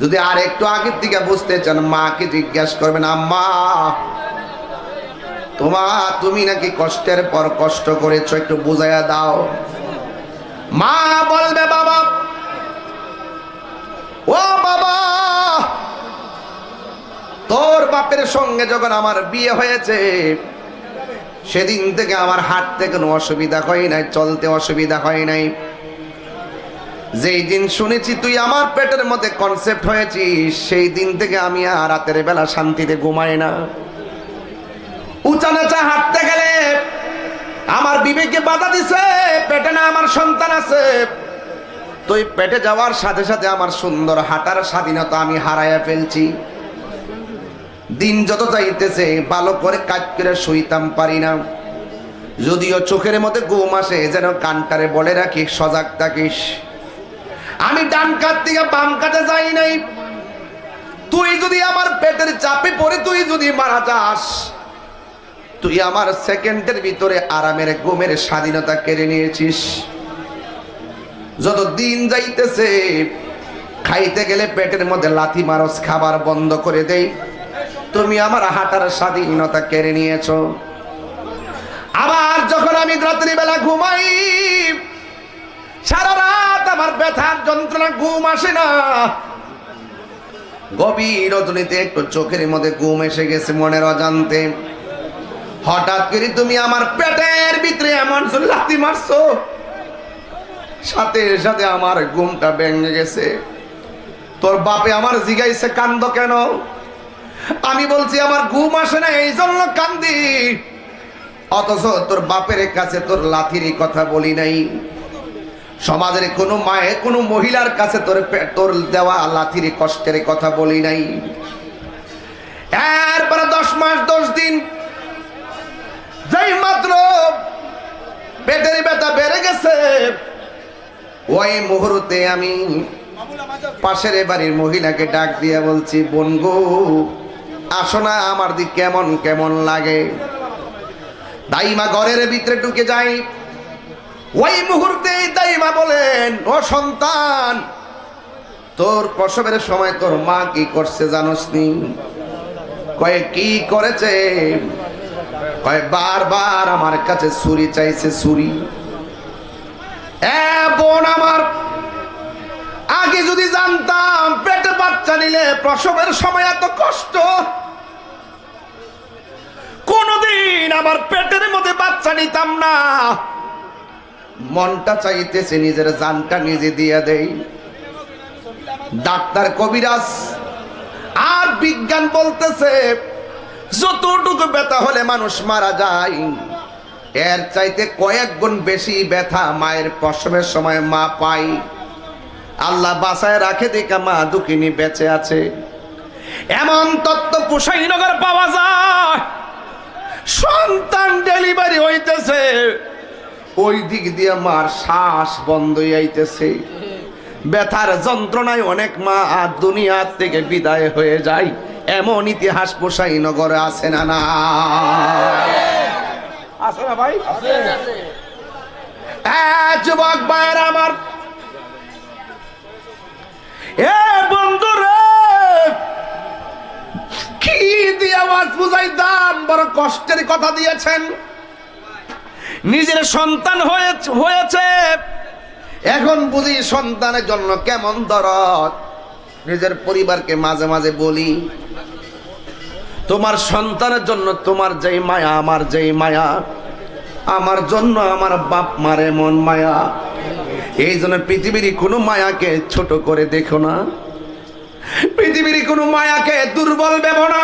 যদি আর একটু আগের থেকে বুঝতে চান, মাকে জিজ্ঞাসা করবেন, আম্মা, তোমা, তুমি নাকি কষ্টের পর কষ্ট করেছ, একটু বুঝাইয়া দাও। মা বলবে, বাবা, ও বাবা, তোর বাপের সঙ্গে যখন আমার বিয়ে হয়েছে, সেদিন থেকে আমার হাঁটতে কোনো অসুবিধা হয় নাই, চলতে অসুবিধা হয় নাই। যেই দিন শুনেছি তুই আমার পেটের মধ্যে কনসেপ্ট হয়েছিস সেই দিন থেকে আমি আর রাতের বেলা শান্তিতে ঘুমাই না। উঁচা নাচা হাঁটতে গেলে আমার বিবেকে বাধা দিছে, পেটে না আমার সন্তান আছে। তুই পেটে যাওয়ার সাথে সাথে আমার সুন্দর হাঁটার স্বাধীনতা আমি হারাইয়া ফেলছি। দিন যত যাইতেছে, ভালো করে কাজ করে শুইতাম পারি না। যদিও চোখের মধ্যে ঘুম আসে, যেন কানটারে বলে রাখি সজাগ থাকিস। আমি ডান কাত থেকে বাম কাতে যাই নাই। তুই যদি আমার পেটের চাপে পড়ে, তুই যদি মারা যাস, তুই আমার সেকেন্ডের ভিতরে আরামের ঘুমের স্বাধীনতা কেড়ে নিয়েছিস। যত দিন যাইতেছে, খাইতে গেলে পেটের মধ্যে লাথি মারস, খাবার বন্ধ করে দেই। তুমি আমার হাঁটার স্বাধীনতা কেড়ে নিয়েছো। আবার যখন আমি রাত্রিবেলা ঘুমাই সারা রাত আমার ব্যথার যন্ত্রণা, ঘুম আসে না। গভীর রজনীতে একটু চোখের মধ্যে ঘুম এসে গেছে মনের অজান্তে। হঠাৎ করে তুমি আমার পেটের ভিতরে এমন লাথি মারছো। সাথে সাথে আমার ঘুমটা ভেঙে গেছে। তোর বাপে আমার জিগাইছে, কান্দ কেন? আমি বলছি, আমার ঘুম আসে না এই জন্য কান্দি। অথচ তোর বাপের কাছে তোর লাথিরই কথা বলি নাই। সমাজের কোনো মায়ে, কোনো মহিলার কাছে তোর তোর দেওয়া লাথির কষ্টের কথা বলি নাই। এরপরে দশ মাস, দশ দিন যেই মাত্র পেটের ব্যথা বেড়ে গেছে, ওই মুহূর্তে আমি পাশের বাড়ির মহিলাকে ডাক দিয়ে বলছি, বোন গো, আসো না, আমার দিক কেমন কেমন লাগে? দাইমা ঘরের ভিতরে ঢুকে যাই। ওই মুহূর্তে দাইমা বলেন, ও সন্তান, তোর প্রসবের সময় তোর মা কি করছে জানোস নি? কয়ে, কি করেছে? কয় বারবার আমার কাছে ছুরি চাইছে, ছুরি। বোন আমার, আগে যদি জানতাম পেটে বাচ্চা নিলে প্রসবের সময় এত কষ্ট। কোনদিন আমার পেটের মধ্যে বাচ্চা নিতাম না। মনটা চাইতেছে, নিজের জানটা নিজে দিয়ে দেই। ডাক্তার কবিরাজ, আর বিজ্ঞান বলতেছে, যতটুকু ব্যথা হলে মানুষ মারা যায়, এর চাইতে কয়েক গুণ বেশি ব্যথা মায়ের প্রসবের সময় মা পাই আল্লাহ বাসায় রাখে, দেখা মা দুঃখিনী বেঁচে আছে। এমন তত্ত্ব কুশাইনগর পাওয়া যায়, সন্তান ডেলিভারি হইতেছে। ওই দিক দিয়ে মার শ্বাস বন্ধ হইতেছে ব্যথার যন্ত্রণায় অনেক মা আর দুনিয়ার থেকে বিদায় হয়ে যায়। এমন ইতিহাস পোষাইনগরে আছে না না। আছে না ভাই? যুবক ভাইয়ের আমার। এ বন্ধু রে কি দিয়ে আওয়াজ বুঝাইতাম বড় কষ্টের কথা দিয়েছেন। নিজের সন্তান হয়েছে। এখন বুঝি সন্তানের জন্য কেমন দরদ? নিজের পরিবারকে মাঝে মাঝে বলি, তোমার সন্তানের জন্য তোমার যেই মায়া, আমার যেই মায়া, আমার জন্য আমার বাপ মারে মন মায়া। এই জন্য পৃথিবীর কোনো মায়াকে ছোট করে দেখো না। পৃথিবীর কোনো মায়াকে দুর্বল ভেবো না।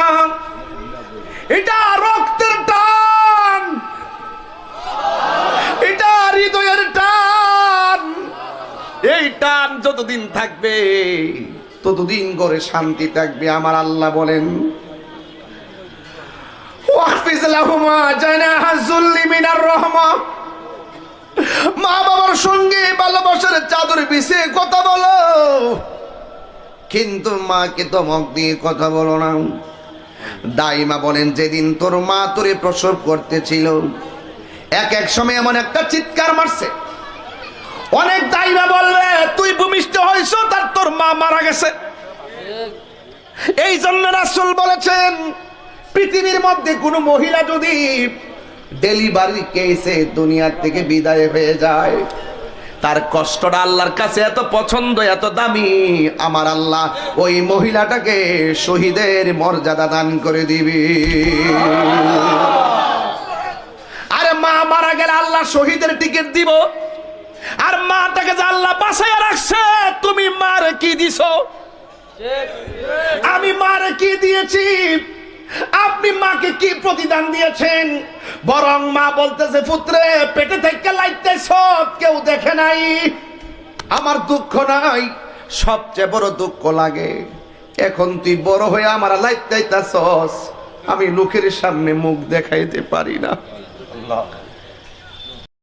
এটা রক্তের টান এটা হৃদয়ের টান। এই টান যতদিন থাকবে, ততদিন করে শান্তি থাকবে, আমার আল্লাহ বলেন। মা বাবার সঙ্গে কথা বলো। কিন্তু মাকে দিয়ে কথা বলো না। দাইমা বলেন, যেদিন তোর মা তোরে প্রসব করতেছিল এক এক সময় এমন একটা চিৎকার মারছে। অনেক দাইমা বলবে, তুই ভূমিষ্ঠ হয়েছ তার তোর মা মারা গেছে। এই জন্য রাসুল বলেছেন, পৃথিবীর মধ্যে কোনো মহিলা যদি ডেলিভারি কেসে দুনিয়ার থেকে বিদায় হয়ে যায়, তার কষ্টটা আল্লাহর কাছে এত পছন্দ, এত দামি, আমার আল্লাহ ওই মহিলাটাকে শহীদের মর্যাদা দান করে দিবি। মারা গেলে আল্লাহ শহীদের টিকিট দিব। আর মাটাকে যে আল্লাহ বাসায় রাখছে, তুমি মারে কি দিছো? আমি মারে কি দিয়েছি? আপনি মাকে কি প্রতিদান দিয়েছেন? বরং মা বলতেছে, পুত্রে, পেটে থেকে লাইতেছ, কেউ দেখে নাই। আমার দুঃখ নাই, সবচেয়ে বড় দুঃখ লাগে। এখন তুই বড় হয়ে আমার লাইতাইতাছস আমি লোকের সামনে মুখ দেখাইতে পারি না।